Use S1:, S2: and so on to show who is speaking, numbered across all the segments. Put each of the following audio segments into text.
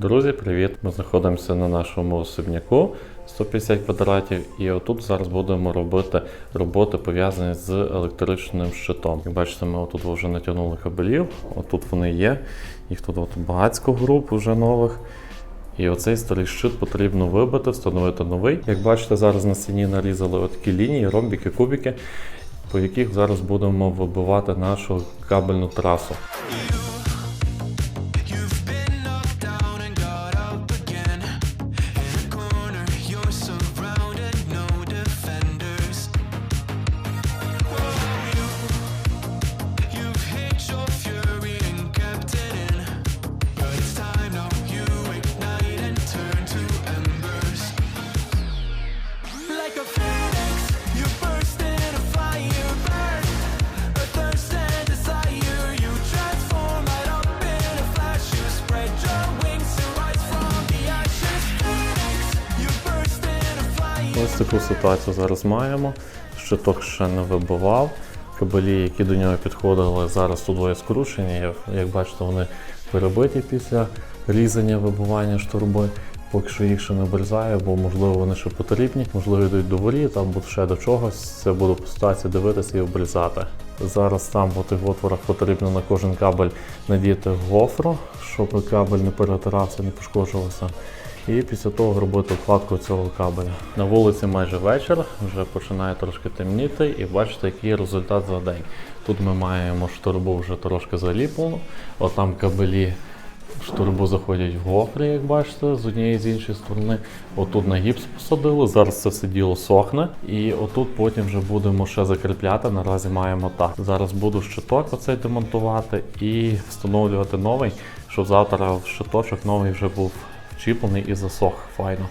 S1: Друзі, привіт! Ми знаходимося на нашому особняку 150 квадратів, і отут зараз будемо робити роботи пов'язані з електричним щитом. Як бачите, ми отут вже натягнули кабелів, отут вони є. Їх тут от багатько груп вже нових. І оцей старий щит потрібно вибити, встановити новий. Як бачите, зараз на стіні нарізали отакі лінії, ромбіки, кубики, по яких зараз будемо вибивати нашу кабельну трасу. Ось таку ситуацію зараз маємо. Щиток ще не вибивав. Кабелі, які до нього підходили, зараз тут двоє скрушені. Як- бачите, вони перебиті після різання вибивання штурби. Поки що їх ще не обрізаю, бо можливо вони ще потрібні, можливо йдуть до воріт або ще до чогось. Це буду по ситуації дивитися і обрізати. Зараз там в тих отворах потрібно на кожен кабель надіти гофру, щоб кабель не перетирався, не пошкоджувався. І після того робити вкладку цього кабеля. На вулиці майже вечір, вже починає трошки темніти, і бачите, який результат за день. Тут ми маємо штурбу вже трошки заліплену, отам кабелі штурбу заходять в гофрі, як бачите, з однієї з іншої сторони. Отут на гіпс посадили, зараз це все діло сохне. І отут потім вже будемо ще закріпляти. Наразі маємо так. Зараз буду щиток оцей демонтувати і встановлювати новий, щоб завтра в щиточок новий вже був вчіплений і засох файно.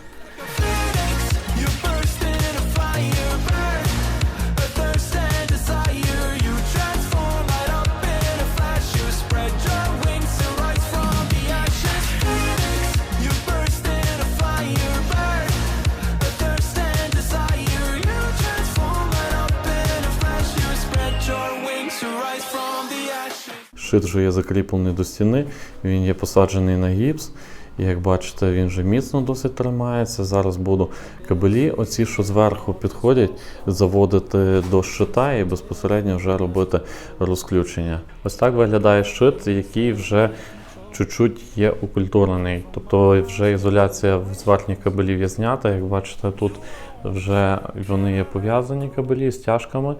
S1: Щит вже є закріплений до стіни, він є посаджений на гіпс. Як бачите, він вже міцно досить тримається. Зараз буду кабелі, оці, що зверху підходять, заводити до щита і безпосередньо вже робити розключення. Ось так виглядає щит, який вже чуть-чуть є укультурений. Тобто вже ізоляція з верхніх кабелів є знята. Як бачите, тут вже вони є пов'язані кабелі з тяжками,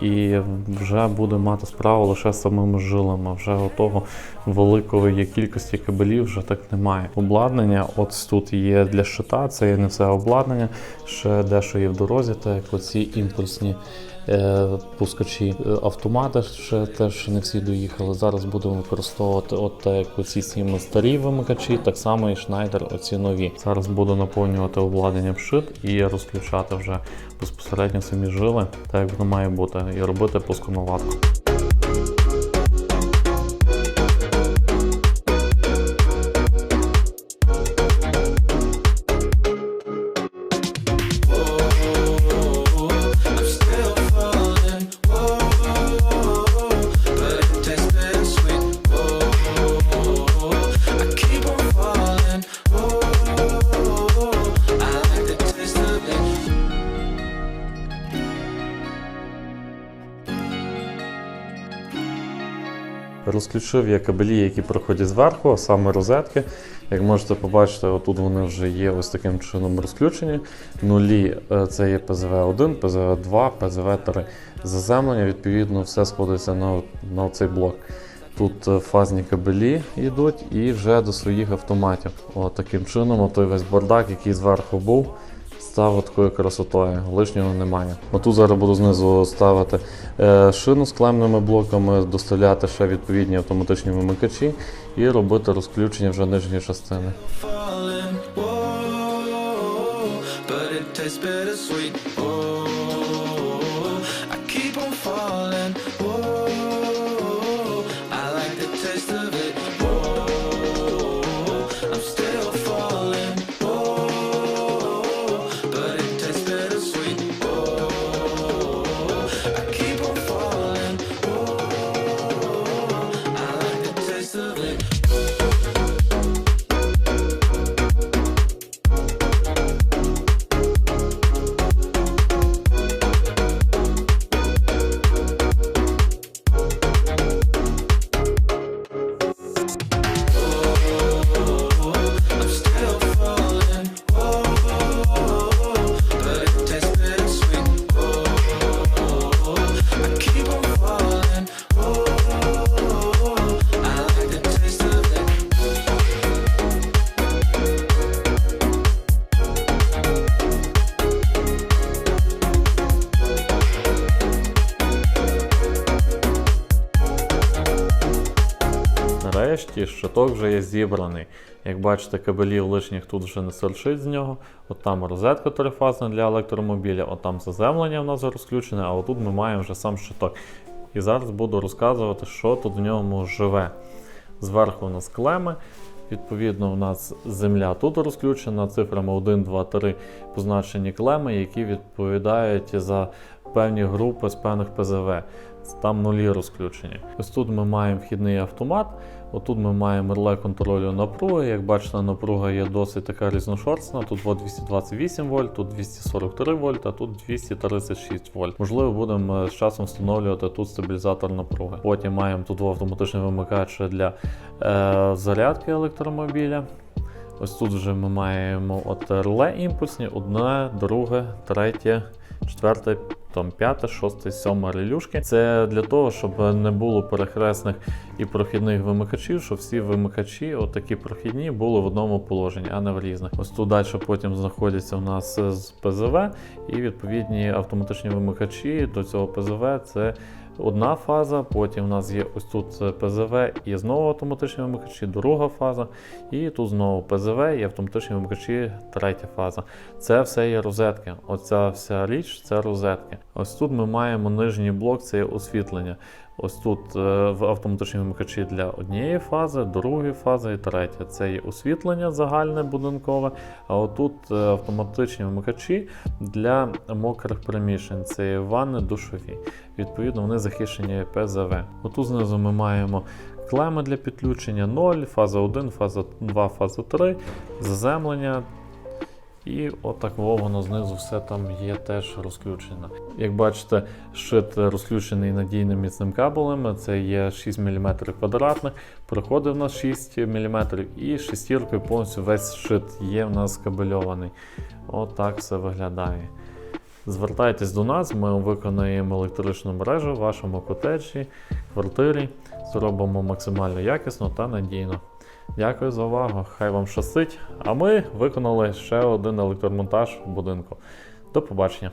S1: і вже буде мати справу лише з самими жилами. Вже отого великої кількості кабелів вже так немає. Обладнання, от тут є для щита, це є не все обладнання, ще дещо є в дорозі, так як оці імпульсні. Е, Пускачі автомата автомати ще теж не всі доїхали. Зараз будемо використовувати от так оці сім старі вимикачі, так само і шнайдер. оці нові. Зараз буду наповнювати обладнання в шит і розключати вже безпосередньо самі жили, так як воно має бути, і робити пусконаладку. Розключив я кабелі, які проходять зверху, а саме розетки. Як можете побачити, отут вони вже є ось таким чином розключені. Нулі е, це є ПЗВ-1, ПЗВ-2, ПЗВ-3. Заземлення, відповідно, все сходиться на, на цей блок. Тут е, фазні кабелі йдуть і вже до своїх автоматів. От таким чином, той весь бардак, який зверху був, став такою красотою. Лишнього немає. Отут зараз буду знизу ставити е, шину з клемними блоками, доставляти ще відповідні автоматичні вимикачі і робити розключення вже нижньої частини.
S2: whoa, but it tastes bittersweet, whoa.
S1: І щиток вже є зібраний. Як бачите, кабелів лишніх тут вже не серчить з нього. От там розетка трифазна для електромобіля, от там заземлення в нас розключене, а отут ми маємо вже сам щиток. І зараз буду розказувати, що тут в ньому живе. Зверху у нас клеми. Відповідно, у нас земля тут розключена цифрами 1, 2, 3 позначені клеми, які відповідають за певні групи з певних ПЗВ. Там нулі розключені. Ось тут ми маємо вхідний автомат. Отут ми маємо реле контролю напруги. Як бачите, напруга є досить така різношорстна. Тут 228 вольт, тут 243 вольт, а тут 236 вольт. Можливо, будемо е, з часом встановлювати тут стабілізатор напруги. Потім маємо тут автоматичний вимикач для е, зарядки електромобіля. Ось тут вже ми маємо от реле імпульсні, одне, друге, третє, четверте, там п'яте, шосте, сьоме релюшки. Це для того, щоб не було перехресних і прохідних вимикачів, щоб всі вимикачі, отакі прохідні, були в одному положенні, а не в різних. Ось тут далі потім знаходяться у нас з ПЗВ і відповідні автоматичні вимикачі до цього ПЗВ. Це одна фаза, потім у нас є ось тут ПЗВ і знову автоматичні вимикачі, друга фаза, і тут знову ПЗВ і автоматичні вимикачі, третя фаза. Це все є розетки. Оця вся річ це розетки. Ось тут ми маємо нижній блок, це є освітлення. Ось тут е, в автоматичні вимикачі для однієї фази, другої фази і третє. Це є освітлення загальне будинкове, а отут е, автоматичні вимикачі для мокрих приміщень. Це є ванни душові. Відповідно, вони захищені ПЗВ. Отут знизу ми маємо клеми для підключення 0, фаза 1, фаза 2, фаза 3, заземлення. І отак воно знизу все там є теж розключено. Як бачите, шит розключений надійним міцним кабелем. Це є 6 мм квадратних, проходить в нас 6 мм і шестіркою повністю весь шит є в нас кабельований. Отак все виглядає. Звертайтесь до нас, ми виконаємо електричну мережу в вашому котеджі, квартирі. Зробимо максимально якісно та надійно. Дякую за увагу, хай вам щастить. А ми виконали ще один електромонтаж в будинку. До побачення.